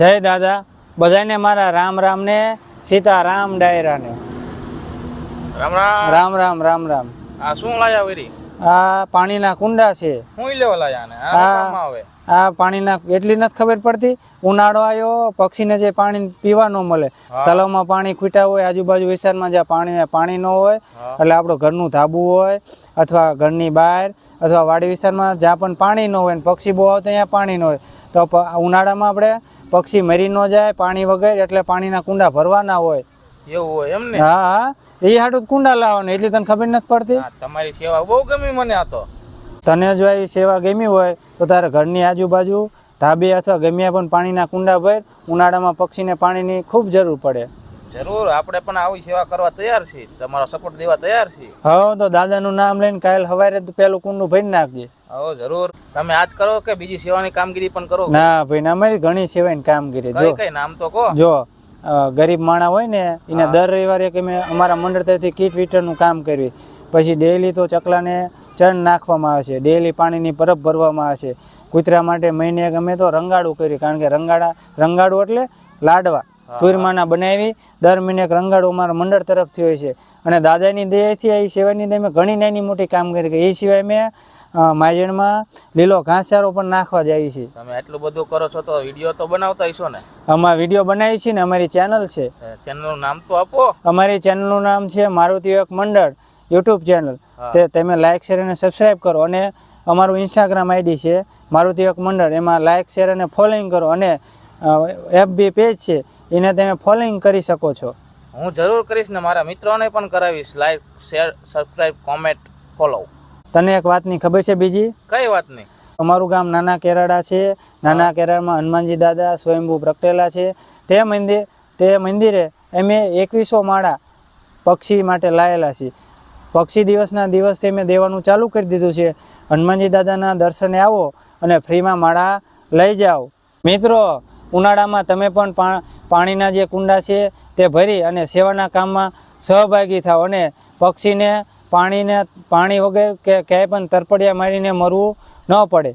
જય દાદા. બધાને મારા રામ રામ ને સીતારામ ડાયરાને. રામ રામ. રામ રામ રામ રામ. આ શું લાયા વેરી? આ પાણીના કુંડા છે. હું લેવા લાયા ને આ આવે. આ પાણીના એટલી નથી ખબર પડતી. ઉનાળો આવ્યો પક્ષીને જે પાણી પીવા ન મળે. તળાવમાં પાણી ખૂટ્યા હોય આજુબાજુ વિસ્તારમાં જ્યાં પાણી પાણી ન હોય એટલે આપણું ઘરનું ધાબુ હોય અથવા ઘરની બહાર અથવા વાડી વિસ્તારમાં જ્યાં પણ પાણી ન હોય ને પક્ષી બહુ આવતા ત્યાં પાણી ન હોય. તો ઉનાળામાં આપણે પક્ષી મરી ન જાય પાણી વગર એટલે પાણીના કુંડા ભરવાના હોય. એવું હોય એમ ને? હા હા. એ હાટું કુંડા લાવવાનું એટલી તને ખબર નથી પડતી? તમારી સેવા બહુ ગમી મને આ તો. તને જો આવી સેવા ગમી હોય તો તારે ઘરની આજુબાજુ ધાબે અથવા ગમ્યા પણ પાણીના કુંડા ભર ઉનાળામાં પક્ષીને પાણીની ખૂબ જરૂર પડે. જરૂર આપણે પણ આવી સેવા કરવા તૈયાર છીએ. તમારો સપોર્ટ દેવા તૈયાર છીએ. હા તો દાદાનું નામ લઈને કાલ સવારે પેલું કુંડું ભરી નાખજે. હો જરૂર. તમે આજ કરો કે બીજી સેવાની કામગીરી પણ કરો? ના ભાઈ ના અમારી ઘણી સેવાની કામગીરી જો. કઈ નામ તો કહો. જો ગરીબ માણા હોય ને એને દર રવિવારે કે મેં અમારા મંડળ તરફથી કીટ વિતરણનું કામ કર્યું. પછી ડેલી તો ચકલાને ચણ નાખવામાં આવે છે. ડેલી પાણીની પરબ ભરવામાં આવે છે. કૂતરા માટે મહિને અમે તો રંગાડું કર્યું. કારણ કે રંગાડા રંગાડું એટલે લાડવા. ચૂરમાના બનાવી દર મહિને એક રંગાડું અમારા મંડળ તરફથી હોય છે. અને દાદાની દયાથી એ સિવાયની દે મેં ઘણી નાની મોટી કામગીરી કરી એ સિવાય મેં માજણમાં લીલો ઘાસચારો પણ નાખવા જાય છે તમે એટલું બધું કરો છો તો વીડિયો તો બનાવતા હશો ને? આમાં વીડિયો બનાવી છે ને અમારી ચેનલ છે. ચેનલનું નામ તો આપો. અમારી ચેનલનું નામ છે મારુતિ એક મંડળ યુટ્યુબ ચેનલ. તે તમે લાઇક શેર અને સબસ્ક્રાઈબ કરો અને અમારું ઇન્સ્ટાગ્રામ આઈડી છે મારુતિ એક મંડળ. એમાં લાઇક શેર અને ફોલોઈંગ કરો અને એફબી પેજ છે એને તમે ફોલોઈંગ કરી શકો છો. હું જરૂર કરીશ ને મારા મિત્રોને પણ કરાવીશ. Like share subscribe comment follow તને એક વાતની ખબર છે બીજી? કઈ વાત નહીં અમારું ગામ નાના કેરાડા છે. નાના કેરાડામાં હનુમાનજી દાદા સ્વયંભૂ પ્રગટેલા છે. તે મંદિર તે મંદિરે અમે એકવીસો માળા પક્ષી માટે લાયેલા છે પક્ષી દિવસના દિવસથી મેં દેવાનું ચાલુ કરી દીધું છે. હનુમાનજી દાદાના દર્શને આવો અને ફ્રીમાં માળા લઈ જાઓ. મિત્રો ઉનાળામાં તમે પણ પાણીના જે કુંડા છે તે ભરી અને સેવાના કામમાં સહભાગી થાઓ અને પક્ષીને પાણીને, પાણી વગર કે, ક્યાંય પણ તરપડિયા મારીને મરવું ન પડે.